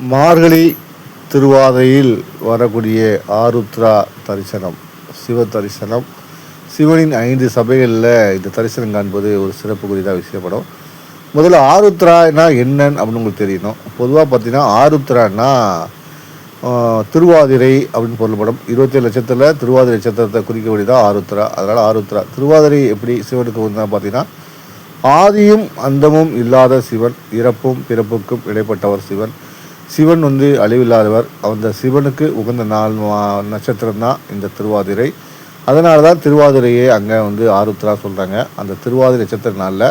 மார்கழி திருவாதையில் வரக்கூடிய ஆருத்ரா தரிசனம் சிவ தரிசனம். சிவனின் ஐந்து சபைகளில் இந்த தரிசனம் காண்பது ஒரு சிறப்பு குறிதாக விஷயப்படும். முதல்ல ஆருத்ரானா என்னன்னு அப்படின்னு உங்களுக்கு தெரியணும். பொதுவாக பார்த்தீங்கன்னா ஆருத்ரானா திருவாதிரை அப்படின்னு பொருள்படும். இருபத்தேழு லட்சத்தில் திருவாதிரை நட்சத்திரத்தை குறிக்கக்கூடியதான் ஆருத்ரா. அதனால் ஆருத்ரா. திருவாதிரை எப்படி சிவனுக்கு வந்தால் பார்த்தீங்கன்னா ஆதியும் அந்தமும் இல்லாத சிவன் இறப்பும் பிறப்புக்கும் இடைப்பட்டவர் சிவன். சிவன் வந்து அழிவில்லாதவர். அந்த சிவனுக்கு உகந்த நாள் நட்சத்திரம் தான் இந்த திருவாதிரை. அதனால தான் திருவாதிரையே அங்கே வந்து ஆருத்ரா சொல்கிறாங்க அந்த திருவாதிரை நட்சத்திர நாளில்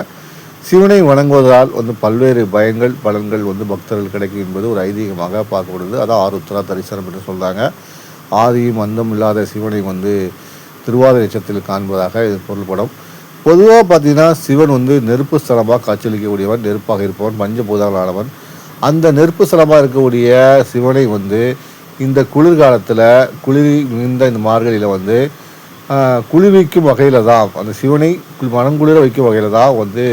சிவனை வணங்குவதால் வந்து பல்வேறு பயங்கள் பலன்கள் வந்து பக்தர்கள் கிடைக்கும் என்பது ஒரு ஐதீகமாக பார்க்கப்படுது. அதான் ஆருத்ரா தரிசனம் என்று சொல்கிறாங்க ஆதியும் அந்தம் இல்லாத சிவனை வந்து திருவாதிரை நட்சத்திரத்தில் காண்பதாக இது பொருள்படும் பொதுவாக பார்த்தீங்கன்னா சிவன் வந்து நெருப்பு ஸ்தலமாக காட்சியளிக்கக்கூடியவன் நெருப்பாக இருப்பவன் பஞ்சபூதங்களானவன். அந்த நெருப்பு ஸ்தலமாக இருக்கக்கூடிய சிவனை வந்து இந்த குளிர்காலத்தில் குளிர் மிகுந்த இந்த மார்கழியில் வந்து குளிர்விக்கும் வகையில் தான் அந்த சிவனை மனங்குளிர வைக்கும் வகையில் தான் வந்து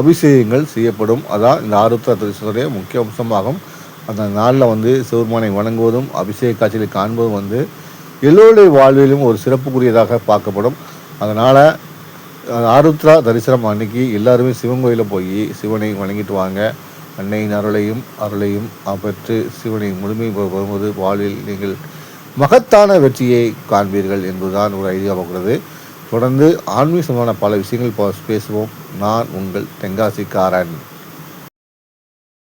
அபிஷேகங்கள் செய்யப்படும். அதான் இந்த ஆருத்ரா தரிசனத்துடைய முக்கிய அம்சமாகும். அந்த நாளில் வந்து சிவருமானை வணங்குவதும் அபிஷேக காட்சிகளை காண்பதும் வந்து எல்லோருடைய வாழ்விலும் ஒரு சிறப்புக்குரியதாக பார்க்கப்படும். அதனால் ஆருத்ரா தரிசனம் அன்னைக்கு எல்லாருமே சிவன் கோயிலில் போய் சிவனை வணங்கிட்டு வாங்க. அன்னையின் அருளையும் அருளையும் அவற்று சிவனை முழுமை வரும்போது வாழ்வில் நீங்கள் மகத்தான வெற்றியை காண்பீர்கள் என்பதுதான் ஒரு ஐடியாவாகிறது தொடர்ந்து ஆன்மீக சம்பந்தமான பல விஷயங்கள் பேசுவோம். நான் உங்கள் தென்காசிக்காரன்.